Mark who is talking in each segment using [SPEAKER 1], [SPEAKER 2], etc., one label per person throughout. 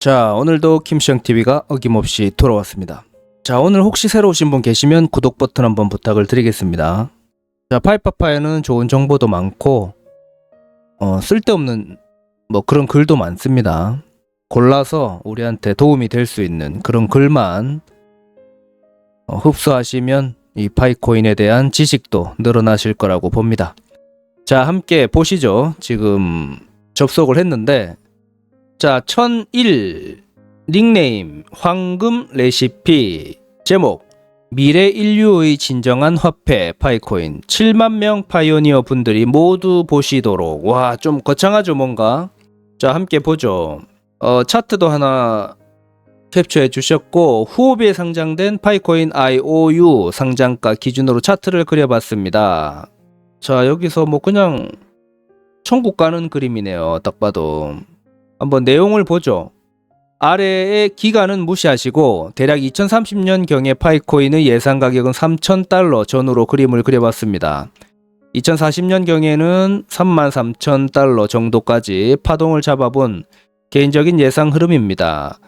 [SPEAKER 1] 자, 오늘도 김시영TV가 어김없이 돌아왔습니다. 자, 오늘 혹시 새로 오신 분 계시면 구독 버튼 한번 부탁을 드리겠습니다. 자, 파이파파에는 좋은 정보도 많고, 어, 쓸데없는 뭐 그런 글도 많습니다. 골라서 우리한테 도움이 될 수 있는 그런 글만 어, 흡수하시면 이 파이코인에 대한 지식도 늘어나실 거라고 봅니다. 자, 함께 보시죠. 지금 접속을 했는데, 자, 1001 닉네임 황금 레시피 제목 미래 인류의 진정한 화폐 파이코인 7만 명 파이오니어 분들이 모두 보시도록 와 좀 거창하죠 뭔가 자 함께 보죠 어 차트도 하나 캡처해 주셨고 후오비에 상장된 파이코인 IOU 상장가 기준으로 차트를 그려봤습니다 자 여기서 뭐 그냥 천국 가는 그림이네요 딱 봐도 한번 내용을 보죠. 아래의 기간은 무시하시고 대략 2030년경의 파이코인의 예상 가격은 3,000달러 전후로 그림을 그려봤습니다. 2040년경에는 33,000달러 정도까지 파동을 잡아본 개인적인 예상 흐름입니다.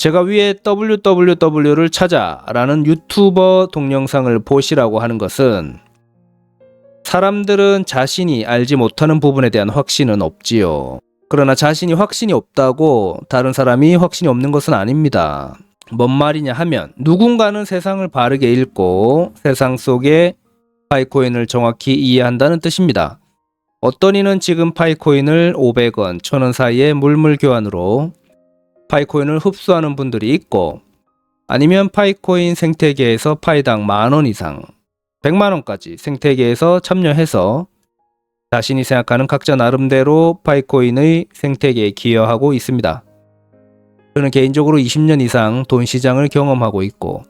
[SPEAKER 1] 제가 위에 www를 찾아라는 유튜버 동영상을 보시라고 하는 것은 사람들은 자신이 알지 못하는 부분에 대한 확신은 없지요. 그러나 자신이 확신이 없다고 다른 사람이 확신이 없는 것은 아닙니다. 뭔 말이냐 하면 누군가는 세상을 바르게 읽고 세상 속의 파이코인을 정확히 이해한다는 뜻입니다. 어떤 이는 지금 파이코인을 500원, 1000원 사이에 물물 교환으로 파이코인을 흡수하는 분들이 있고 아니면 파이코인 생태계에서 파이당 만원 이상, 100만원까지 생태계에서 참여해서 자신이 생각하는 각자 나름대로 파이코인의 생태계에 기여하고 있습니다. 저는 개인적으로 20년 이상 돈 시장을 경험하고 있고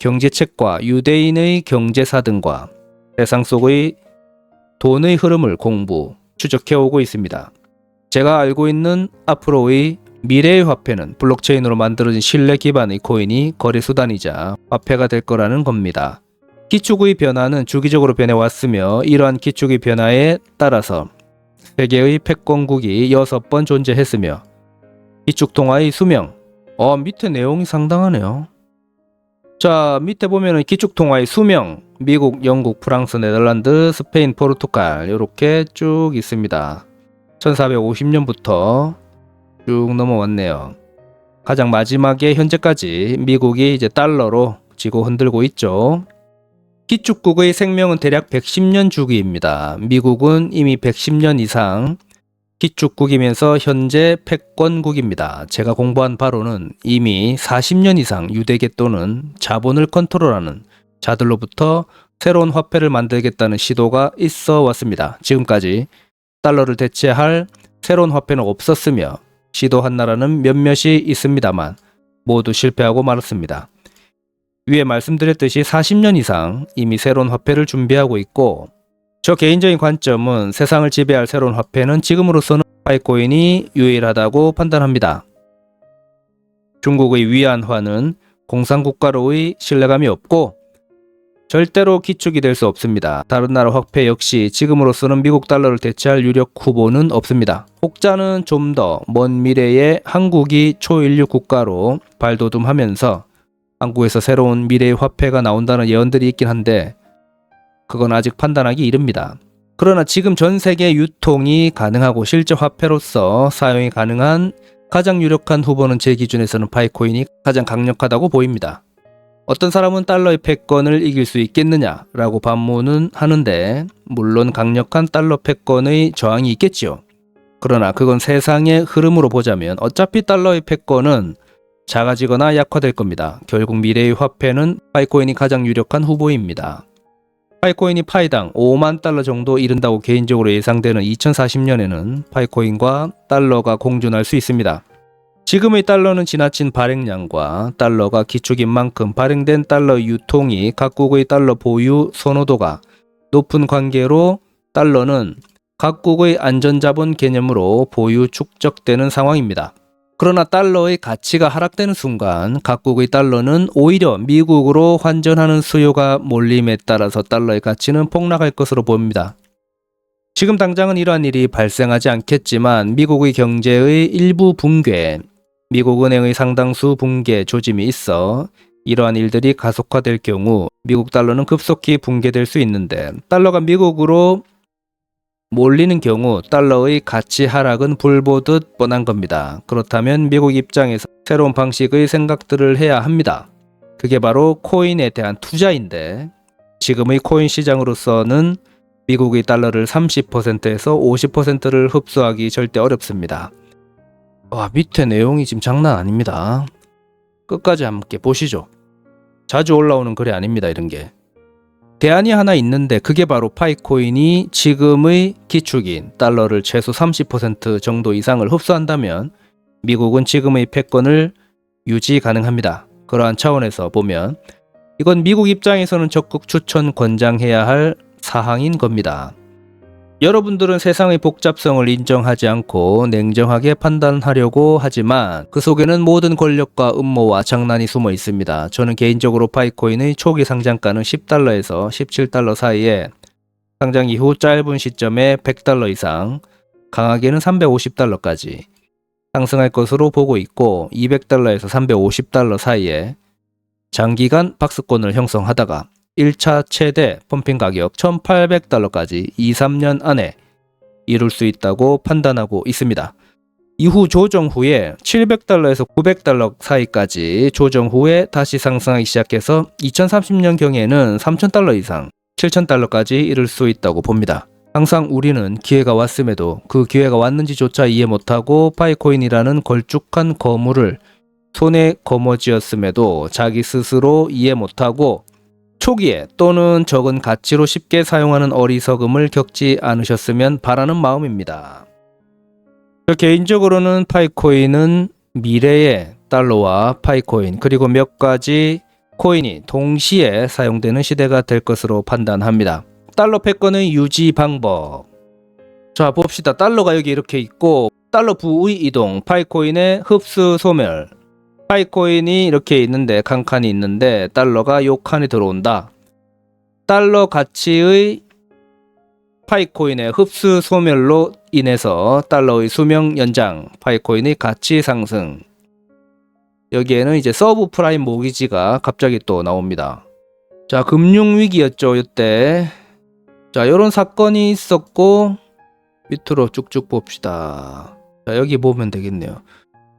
[SPEAKER 1] 경제책과 유대인의 경제사 등과 세상 속의 돈의 흐름을 공부, 추적해오고 있습니다. 제가 알고 있는 앞으로의 미래의 화폐는 블록체인으로 만들어진 신뢰 기반의 코인이 거래 수단이자 화폐가 될 거라는 겁니다. 기축의 변화는 주기적으로 변해왔으며 이러한 기축의 변화에 따라서 세계의 패권국이 6번 존재했으며 기축 통화의 수명 어 밑에 내용이 상당하네요. 자 밑에 보면은 기축 통화의 수명 미국, 영국, 프랑스, 네덜란드, 스페인, 포르투갈 이렇게 쭉 있습니다. 1450년부터 쭉 넘어왔네요. 가장 마지막에 현재까지 미국이 이제 달러로 지고 흔들고 있죠. 기축국의 생명은 대략 110년 주기입니다. 미국은 이미 110년 이상 기축국이면서 현재 패권국입니다. 제가 공부한 바로는 이미 40년 이상 유대계 또는 자본을 컨트롤하는 자들로부터 새로운 화폐를 만들겠다는 시도가 있어 왔습니다. 지금까지 달러를 대체할 새로운 화폐는 없었으며 시도한 나라는 몇몇이 있습니다만 모두 실패하고 말았습니다. 위에 말씀드렸듯이 40년 이상 이미 새로운 화폐를 준비하고 있고 저 개인적인 관점은 세상을 지배할 새로운 화폐는 지금으로서는 파이코인이 유일하다고 판단합니다. 중국의 위안화는 공산국가로의 신뢰감이 없고 절대로 기축이 될 수 없습니다. 다른 나라 화폐 역시 지금으로서는 미국 달러를 대체할 유력 후보는 없습니다. 혹자는 좀 더 먼 미래에 한국이 초인류 국가로 발돋움하면서 한국에서 새로운 미래의 화폐가 나온다는 예언들이 있긴 한데 그건 아직 판단하기 이릅니다. 그러나 지금 전 세계 유통이 가능하고 실제 화폐로서 사용이 가능한 가장 유력한 후보는 제 기준에서는 파이코인이 가장 강력하다고 보입니다. 어떤 사람은 달러의 패권을 이길 수 있겠느냐라고 반문은 하는데 물론 강력한 달러 패권의 저항이 있겠지요. 그러나 그건 세상의 흐름으로 보자면 어차피 달러의 패권은 작아지거나 약화될 겁니다. 결국 미래의 화폐는 파이코인이 가장 유력한 후보입니다. 파이코인이 파이당 5만 달러 정도 이른다고 개인적으로 예상되는 2040년에는 파이코인과 달러가 공존할 수 있습니다. 지금의 달러는 지나친 발행량과 달러가 기축인 만큼 발행된 달러 유통이 각국의 달러 보유 선호도가 높은 관계로 달러는 각국의 안전자본 개념으로 보유 축적되는 상황입니다. 그러나 달러의 가치가 하락되는 순간 각국의 달러는 오히려 미국으로 환전하는 수요가 몰림에 따라서 달러의 가치는 폭락할 것으로 보입니다. 지금 당장은 이러한 일이 발생하지 않겠지만 미국의 경제의 일부 붕괴, 미국 은행의 상당수 붕괴 조짐이 있어 이러한 일들이 가속화될 경우 미국 달러는 급속히 붕괴될 수 있는데 달러가 미국으로 몰리는 경우 달러의 가치 하락은 불보듯 뻔한 겁니다. 그렇다면 미국 입장에서 새로운 방식의 생각들을 해야 합니다. 그게 바로 코인에 대한 투자인데 지금의 코인 시장으로서는 미국의 달러를 30%에서 50%를 흡수하기 절대 어렵습니다. 와, 밑에 내용이 지금 장난 아닙니다. 끝까지 함께 보시죠. 자주 올라오는 글이 아닙니다, 이런 게. 대안이 하나 있는데 그게 바로 파이코인이 지금의 기축인 달러를 최소 30% 정도 이상을 흡수한다면 미국은 지금의 패권을 유지 가능합니다. 그러한 차원에서 보면 이건 미국 입장에서는 적극 추천 권장해야 할 사항인 겁니다. 여러분들은 세상의 복잡성을 인정하지 않고 냉정하게 판단하려고 하지만 그 속에는 모든 권력과 음모와 장난이 숨어 있습니다. 저는 개인적으로 파이코인의 초기 상장가는 10달러에서 17달러 사이에 상장 이후 짧은 시점에 100달러 이상, 강하게는 350달러까지 상승할 것으로 보고 있고 200달러에서 350달러 사이에 장기간 박스권을 형성하다가 1차 최대 펌핑 가격 1,800달러까지 2, 3년 안에 이룰 수 있다고 판단하고 있습니다. 이후 조정 후에 700달러에서 900달러 사이까지 조정 후에 다시 상승하기 시작해서 2030년 경에는 3,000달러 이상 7,000달러까지 이를 수 있다고 봅니다. 항상 우리는 기회가 왔음에도 그 기회가 왔는지조차 이해 못하고 파이코인이라는 걸쭉한 거물을 손에 거머쥐었음에도 자기 스스로 이해 못하고 초기에 또는 적은 가치로 쉽게 사용하는 어리석음을 겪지 않으셨으면 바라는 마음입니다. 저 개인적으로는 파이코인은 미래의 달러와 파이코인 그리고 몇 가지 코인이 동시에 사용되는 시대가 될 것으로 판단합니다. 달러 패권의 유지 방법. 자, 봅시다. 달러가 여기 이렇게 있고 달러 부의 이동, 파이코인의 흡수 소멸, 파이코인이 이렇게 있는데 칸칸이 있는데 달러가 요 칸에 들어온다. 달러 가치의 파이코인의 흡수 소멸로 인해서 달러의 수명 연장, 파이코인의 가치 상승. 여기에는 이제 서브 프라임 모기지가 갑자기 또 나옵니다. 자, 금융 위기였죠, 이때. 자, 요런 사건이 있었고 밑으로 쭉쭉 봅시다. 자, 여기 보면 되겠네요.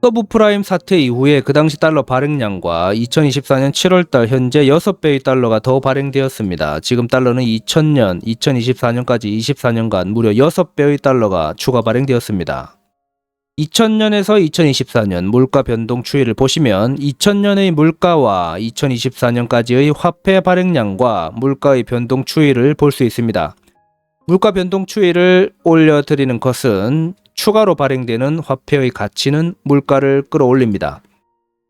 [SPEAKER 1] 서브프라임 사태 이후에 그 당시 달러 발행량과 2024년 7월달 현재 6배의 달러가 더 발행되었습니다. 지금 달러는 2000년, 2024년까지 24년간 무려 6배의 달러가 추가 발행되었습니다. 2000년에서 2024년 물가 변동 추이를 보시면 2000년의 물가와 2024년까지의 화폐 발행량과 물가의 변동 추이를 볼 수 있습니다. 물가 변동 추이를 올려드리는 것은 추가로 발행되는 화폐의 가치는 물가를 끌어올립니다.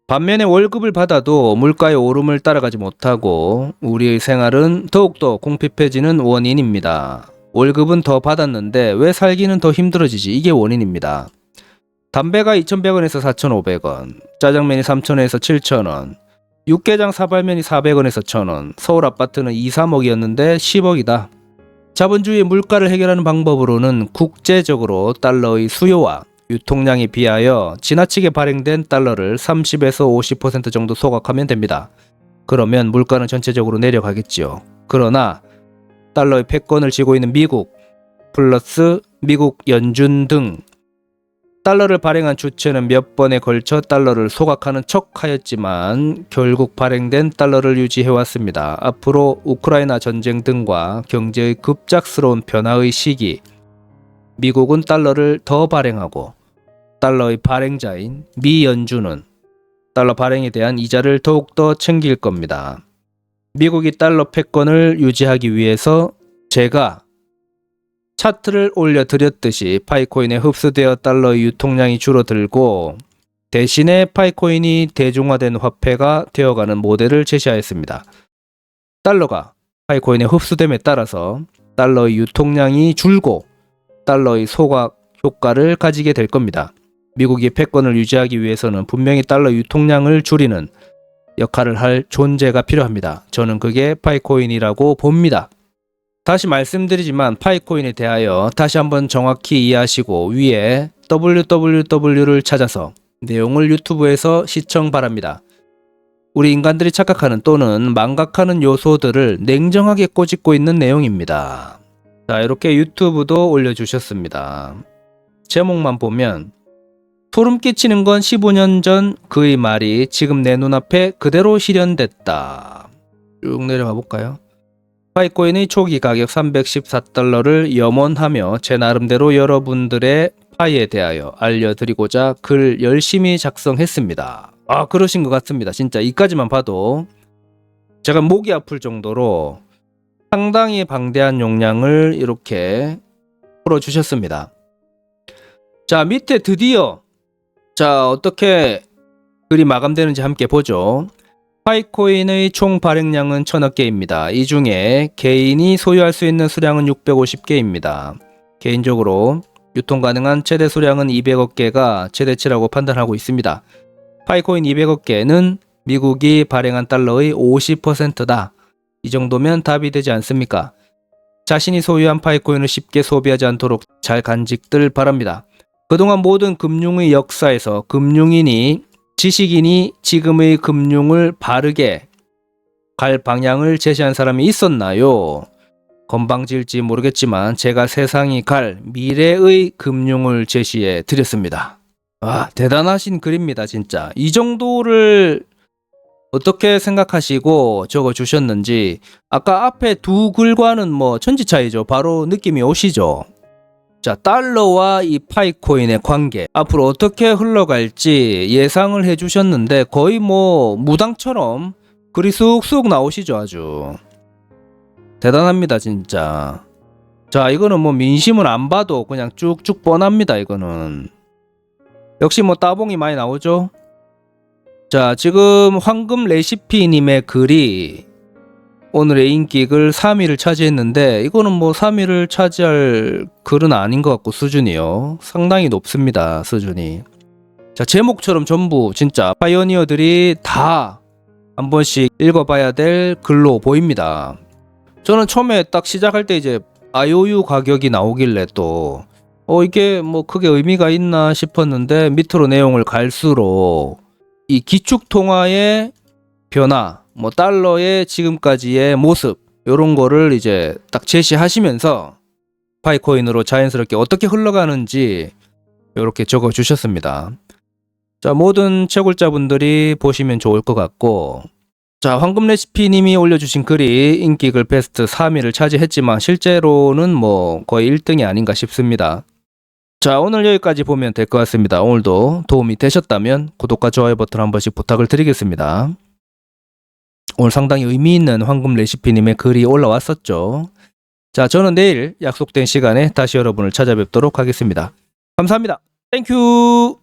[SPEAKER 1] 반면에 월급을 받아도 물가의 오름을 따라가지 못하고 우리의 생활은 더욱더 공핍해지는 원인입니다. 월급은 더 받았는데 왜 살기는 더 힘들어지지? 이게 원인입니다. 담배가 2,100원에서 4,500원, 짜장면이 3,000원에서 7,000원, 육개장 사발면이 400원에서 1,000원, 서울 아파트는 2, 3억이었는데 10억이다. 자본주의 물가를 해결하는 방법으로는 국제적으로 달러의 수요와 유통량에 비하여 지나치게 발행된 달러를 30에서 50% 정도 소각하면 됩니다. 그러면 물가는 전체적으로 내려가겠지요. 그러나 달러의 패권을 쥐고 있는 미국 플러스 미국 연준 등 달러를 발행한 주체는 몇 번에 걸쳐 달러를 소각하는 척 하였지만 결국 발행된 달러를 유지해왔습니다. 앞으로 우크라이나 전쟁 등과 경제의 급작스러운 변화의 시기, 미국은 달러를 더 발행하고 달러의 발행자인 미 연준은 달러 발행에 대한 이자를 더욱더 챙길 겁니다. 미국이 달러 패권을 유지하기 위해서 제가 차트를 올려드렸듯이 파이코인에 흡수되어 달러의 유통량이 줄어들고 대신에 파이코인이 대중화된 화폐가 되어가는 모델을 제시하였습니다. 달러가 파이코인에 흡수됨에 따라서 달러의 유통량이 줄고 달러의 소각 효과를 가지게 될 겁니다. 미국이 패권을 유지하기 위해서는 분명히 달러 유통량을 줄이는 역할을 할 존재가 필요합니다. 저는 그게 파이코인이라고 봅니다. 다시 말씀드리지만 파이코인에 대하여 다시 한번 정확히 이해하시고 위에 www를 찾아서 내용을 유튜브에서 시청 바랍니다. 우리 인간들이 착각하는 또는 망각하는 요소들을 냉정하게 꼬집고 있는 내용입니다. 자, 이렇게 유튜브도 올려주셨습니다. 제목만 보면 소름 끼치는 건 15년 전 그의 말이 지금 내 눈앞에 그대로 실현됐다. 쭉 내려가 볼까요? 파이코인의 초기 가격 314달러를 염원하며 제 나름대로 여러분들의 파이에 대하여 알려드리고자 글 열심히 작성했습니다. 아, 그러신 것 같습니다. 진짜 이까지만 봐도 제가 목이 아플 정도로 상당히 방대한 용량을 이렇게 풀어주셨습니다. 자, 밑에 드디어 자, 어떻게 글이 마감되는지 함께 보죠. 파이코인의 총 발행량은 천억 개입니다. 이 중에 개인이 소유할 수 있는 수량은 650개입니다. 개인적으로 유통 가능한 최대 수량은 200억 개가 최대치라고 판단하고 있습니다. 파이코인 200억 개는 미국이 발행한 달러의 50%다. 이 정도면 답이 되지 않습니까? 자신이 소유한 파이코인을 쉽게 소비하지 않도록 잘 간직들 바랍니다. 그동안 모든 금융의 역사에서 금융인이 지식인이 지금의 금융을 바르게 갈 방향을 제시한 사람이 있었나요? 건방질지 모르겠지만 제가 세상이 갈 미래의 금융을 제시해 드렸습니다. 아, 대단하신 글입니다, 진짜. 이 정도를 어떻게 생각하시고 적어 주셨는지 아까 앞에 두 글과는 뭐 천지 차이죠. 바로 느낌이 오시죠. 자, 달러와 이 파이코인의 관계 앞으로 어떻게 흘러갈지 예상을 해 주셨는데 거의 뭐 무당처럼 글이 쑥쑥 나오시죠, 아주. 대단합니다, 진짜. 자, 이거는 뭐 민심을 안 봐도 그냥 쭉쭉 뻔합니다, 이거는. 역시 뭐 따봉이 많이 나오죠? 자, 지금 황금 레시피님의 글이 오늘의 인기글 3위를 차지했는데 이거는 뭐 3위를 차지할 글은 아닌 것 같고 수준이요. 상당히 높습니다, 수준이. 자, 제목처럼 전부 진짜 파이오니어들이 다 한 번씩 읽어봐야 될 글로 보입니다. 저는 처음에 딱 시작할 때 이제 IOU 가격이 나오길래 또 어, 이게 뭐 크게 의미가 있나 싶었는데 밑으로 내용을 갈수록 이 기축 통화의 변화, 뭐 달러의 지금까지의 모습 이런 거를 이제 딱 제시하시면서 파이코인으로 자연스럽게 어떻게 흘러가는지 이렇게 적어 주셨습니다. 자, 모든 채굴자분들이 보시면 좋을 것 같고 자, 황금 레시피님이 올려주신 글이 인기글 베스트 3위를 차지했지만 실제로는 뭐 거의 1등이 아닌가 싶습니다. 자, 오늘 여기까지 보면 될 것 같습니다. 오늘도 도움이 되셨다면 구독과 좋아요 버튼 한 번씩 부탁을 드리겠습니다. 오늘 상당히 의미 있는 황금 레시피님의 글이 올라왔었죠. 자, 저는 내일 약속된 시간에 다시 여러분을 찾아뵙도록 하겠습니다. 감사합니다. 땡큐!